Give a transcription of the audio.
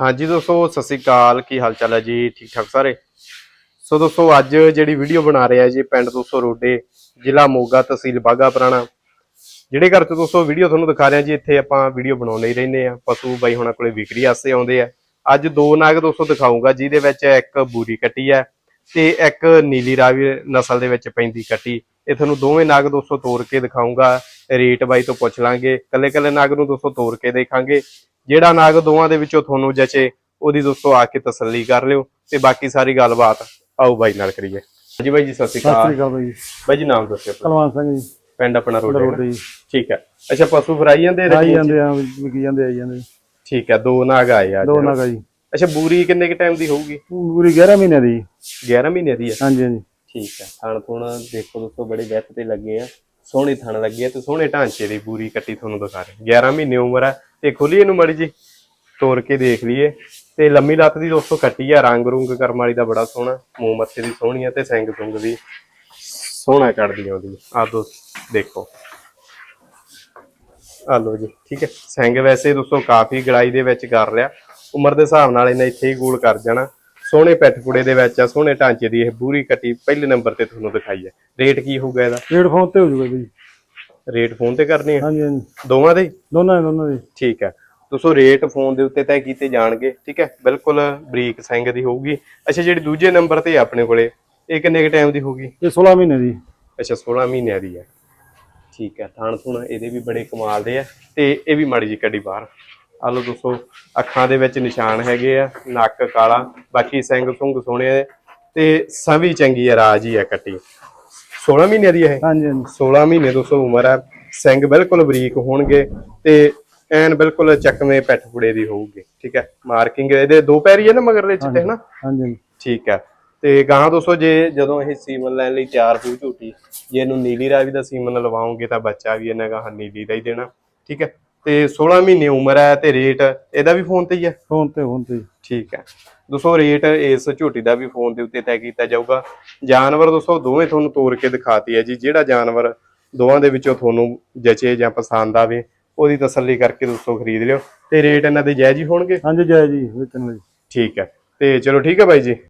ਹਾਂਜੀ ਦੋਸਤੋ, ਸਤਿ ਸ੍ਰੀ ਅਕਾਲ। ਕੀ ਹਾਲ ਚਾਲ ਹੈ ਜੀ? ਠੀਕ ਠਾਕ ਸਾਰੇ? ਸੋ ਦੋਸਤੋ, ਅੱਜ ਜਿਹੜੀ ਵੀਡੀਓ ਬਣਾ ਰਹੇ ਜੀ ਪਿੰਡ ਦੋਸਤੋ ਰੋਡੇ, ਜ਼ਿਲ੍ਹਾ ਮੋਗਾ ਤਹਿਸੀਲ ਬਾਗਾ ਪੁਰਾਣਾ। ਜਿਹੜੇ ਘਰ ਤੋਂ ਦੋਸਤੋ ਵੀਡੀਓ ਤੁਹਾਨੂੰ ਦਿਖਾ ਰਹੇ ਜੀ, ਇੱਥੇ ਆਪਾਂ ਵੀਡੀਓ ਬਣਾਉਂਦੇ ਹੀ ਰਹਿੰਦੇ ਆ ਪਸ਼ੂ ਬਾਈ ਹੁਣਾਂ ਕੋਲੇ ਵਿਕਰੀ ਵਾਸਤੇ ਆਉਂਦੇ ਆ। ਅੱਜ ਦੋ ਨਾਗ ਦੋਸਤੋ ਦਿਖਾਉਂਗਾ ਜਿਹਦੇ ਵਿੱਚ ਇੱਕ ਬੂਰੀ ਕੱਟੀ ਹੈ ਤੇ ਇੱਕ ਨੀਲੀ ਰਾਵੀ ਨਸਲ ਦੇ ਵਿੱਚ ਪੈਂਦੀ ਕੱਟੀ। ਇਹ ਤੁਹਾਨੂੰ ਦੋਵੇਂ ਨਾਗ ਦੋਸਤੋ ਤੋੜ ਕੇ ਦਿਖਾਉਂਗਾ ਰੇਟ ਬਾਈ ਤੋਂ ਪੁੱਛ ਲਾਂਗੇ। ਕੱਲੇ ਕੱਲੇ ਨਾਗ ਨੂੰ ਦੋਸਤੋ ਤੋੜ ਕੇ ਦੇਖਾਂਗੇ। ਜਿਹੜਾ ਨਾਗ ਦੋਵਾਂ ਦੇ ਵਿੱਚੋਂ ਤੁਹਾਨੂੰ ਜਚੇ ਉਹਦੀ ਦੋਸਤੋ ਆ ਕੇ ਤਸੱਲੀ ਕਰ ਲਿਓ ਤੇ ਬਾਕੀ ਸਾਰੀ ਗੱਲਬਾਤ ਆਓ ਬਾਈ ਨਾਲ ਕਰੀਏ। ਹਾਂਜੀ ਬਾਈ ਜੀ ਸਤਿ ਸ਼੍ਰੀ ਸਤਿ ਸ੍ਰੀ ਅਕਾਲ ਅਕਾਲ ਬਾਈ ਬਾਈ ਜੀ ਨਾਮ ਦੱਸਿਓ। ਕਲਵਾਨ ਸਿੰਘ ਜੀ। ਪਿੰਡ ਆਪਣਾ ਰੋਡ ਜੀ। ਠੀਕ ਹੈ। ਅੱਛਾ ਪਸ਼ੂ ਫਰਾਈ ਜਾਂਦੇ ਵਿੱਚ? ਜਾਂਦੇ ਆ ਵਿਕੀ ਜਾਂਦੇ ਆਈ ਜਾਂਦੇ ਠੀਕ ਹੈ ਦੋ ਨਾਗ ਆਏ ਆ। ਦੋ ਨਾਗਾ ਜੀ। ਅੱਛਾ ਬੂਰੀ ਕਿੰਨੇ ਕ ਟਾਈਮ ਦੀ ਹੋਊਗੀ? ਪੂਰੀ 11 ਮਹੀਨੇ ਦੀ। 11 ਮਹੀਨੇ ਦੀ ਹੈ ਹਾਂਜੀ ਹਾਂਜੀ। ਠੀਕ ਹੈ। ਥਣ ਥੁਣ ਦੇਖੋ ਦੋਸਤੋ ਬੜੇ ਵਿੱਥ ਤੇ ਲੱਗੇ ਆ। ਸੋਹਣੇ ਥਣ ਲੱਗੇ ਆ ਤੇ ਸੋਹਣੇ ਢਾਂਚੇ ਦੀ ਪੂਰੀ ਕੱਟੀ ਤੁਹਾਨੂੰ ਦਿਖਾ ਰਹੇ 11 ਮਹੀਨੇ ਉਮਰ ਹੈ ਤੇ ਖੋਲੀ ਇਹਨੂੰ ਮੜੀ ਜੀ ਤੋੜ ਕੇ ਦੇਖ ਲਈਏ। ਤੇ ਲੰਮੀ ਲੱਤ ਦੀ ਦੋਸਤੋ ਕੱਟੀ ਆ, ਰੰਗ ਰੁੰਗ ਕਰਮ ਵਾਲੀ ਦਾ ਬੜਾ ਸੋਹਣਾ, ਮੂੰਹ ਮੱਥੇ ਦੀ ਸੋਹਣੀ ਆ ਤੇ ਸਿੰਘ ਸੁੰਗ ਦੀ ਸੋਹਣਾ ਕੱਢਦੀ ਆਉਂਦੀ ਆ ਦੋ ਦੇਖੋ। ਆ ਲੋ ਜੀ, ਠੀਕ ਹੈ। ਸਿੰਗ ਵੈਸੇ ਦੋਸਤੋ ਕਾਫੀ ਗੜਾਈ ਦੇ ਵਿੱਚ ਕਰ ਲਿਆ ਉਮਰ ਦੇ ਹਿਸਾਬ ਨਾਲ ਇਹਨੇ ਇੱਥੇ ਹੀ ਗੋਲ ਕਰ ਜਾਣਾ। ਸੋਹਣੇ ਪੈਠਪੁੜੇ ਦੇ ਵਿੱਚ ਆ, ਸੋਹਣੇ ਢਾਂਚੇ ਦੀ ਇਹ ਬੂਰੀ ਕੱਟੀ, ਪਹਿਲੇ ਨੰਬਰ ਤੇ ਤੁਹਾਨੂੰ ਦਿਖਾਈ ਹੈ। ਰੇਟ ਕੀ ਹੋਊਗਾ ਇਹਦਾ? ਰੇਟ ਫੋਨ ਤੇ ਹੋ ਜੂਗਾ ਬਾਈ ਰੇਟ ਫੋਨ ਤੇ ਕਰਨੀ ਹੈ ਹਾਂਜੀ ਹਾਂਜੀ। ਦੋਵਾਂ ਦੇ? ਦੋਨਾਂ ਦੇ ਦੋਨਾਂ ਦੇ। ਠੀਕ ਹੈ। ਦੋਸਤੋ ਰੇਟ ਫੋਨ ਦੇ ਉੱਤੇ ਤੈਅ ਕੀਤੇ ਜਾਣਗੇ ਠੀਕ ਹੈ? ਬਿਲਕੁਲ ਬਰੀਕ ਸਿੰਘ ਦੀ ਹੋਊਗੀ। ਅੱਛਾ ਜਿਹੜੀ ਦੂਜੇ ਨੰਬਰ ਤੇ ਆਪਣੇ ਕੋਲੇ ਇਹ ਕਿੰਨੇ ਕ ਟਾਈਮ ਦੀ ਹੋਊਗੀ? ਇਹ 16 ਮਹੀਨੇ ਦੀ। ਅੱਛਾ 16 ਮਹੀਨਿਆਂ ਦੀ ਹੈ। ਠੀਕ ਹੈ ਥਣ ਥੁਣ ਇਹਦੇ ਵੀ ਬੜੇ ਕਮਾਲ ਦੇ ਆ ਤੇ ਇਹ ਵੀ ਮਾੜੀ ਜੀ ਕੱਢੀ ਬਾਹਰ। ਆ ਲੋ ਦੋਸਤੋ ਅੱਖਾਂ ਦੇ ਵਿੱਚ ਨਿਸ਼ਾਨ ਹੈਗੇ ਆ ਨੱਕ ਕਾਲਾ ਬਾਕੀ ਸਿੰਘ ਸੁੰਗ ਸੋਹਣੇ ਤੇ ਸਵੀ ਚੰਗੀ ਆ ਰਾਜ ਹੀ ਆ ਕੱਟੀ। 16 ਮਹੀਨਿਆਂ ਦੀ ਹੈ ਇਹ? ਹਾਂਜੀ ਹਾਂਜੀ। 16 ਮਹੀਨੇ ਦੋਸਤੋ ਉਮਰ ਹੈ ਸਿੰਘ ਬਿਲਕੁਲ ਬਰੀਕ ਹੋਣਗੇ ਤੇ ਐਨ ਬਿਲਕੁਲ ਚੱਕਵੇਂ ਪੈਠਪੁੜੇ ਦੀ ਹੋਊਗੀ ਠੀਕ ਹੈ? ਮਾਰਕਿੰਗ ਇਹਦੇ ਦੋ ਪੈਰੀ ਹੈ ਨਾ ਮਗਰਲੇ ਚਿੱਟੇ ਹਨਾ? ਹਾਂਜੀ। ਠੀਕ ਹੈ। ਤੇ ਗਾਂ ਦੋਸਤੋ ਜੇ ਜਦੋਂ ਇਹ ਸੀਮਨ ਲੈਣ ਲਈ ਤਿਆਰ ਹੋ ਝੂਟੀ ਜੇ ਇਹਨੂੰ ਨੀਲੀ ਰਾਵੀ ਦਾ ਸੀਮਨ ਲਵਾਓਗੇ ਤਾਂ ਬੱਚਾ ਵੀ ਇਹਨਾਂ ਗਾਂ ਨੀਲੀ ਦਾ ਹੀ ਦੇਣਾ ਠੀਕ ਹੈ? ਤੇ 16 ਮਹੀਨੇ ਉਮਰ ਹੈ ਤੇ ਰੇਟ ਇਹਦਾ ਵੀ ਫੋਨ ਤੇ ਹੀ ਹੈ? ਫੋਨ ਤੇ ਫੋਨ ਤੇ ਠੀਕ ਹੈ। ਦੋਸਤੋ ਰੇਟ ਇਸ ਝੋਟੀ ਦਾ ਵੀ ਫੋਨ ਦੇ ਉੱਤੇ ਤੈਅ ਕੀਤਾ ਜਾਊਗਾ। ਜਾਨਵਰ ਦੋਸਤੋ ਦੋਵੇਂ ਤੁਹਾਨੂੰ ਤੋੜ ਕੇ ਦਿਖਾਤੀ ਹੈ ਜੀ। ਜਿਹੜਾ ਜਾਨਵਰ ਦੋਵਾਂ ਦੇ ਵਿੱਚੋਂ ਤੁਹਾਨੂੰ ਜਚੇ ਜਾਂ ਪਸੰਦ ਆਵੇ ਉਹਦੀ ਤਸੱਲੀ ਕਰਕੇ ਦੋਸਤੋ ਖਰੀਦ ਲਿਓ। ਤੇ ਰੇਟ ਇਹਨਾਂ ਦੇ ਜਾਇਜ਼ ਹੀ ਹੋਣਗੇ? ਹਾਂਜੀ ਜੈ ਜੀ ਵੇਚਣ ਲਈ ਠੀਕ ਹੈ। ਤੇ ਚਲੋ ਠੀਕ ਹੈ ਬਾਈ ਜੀ।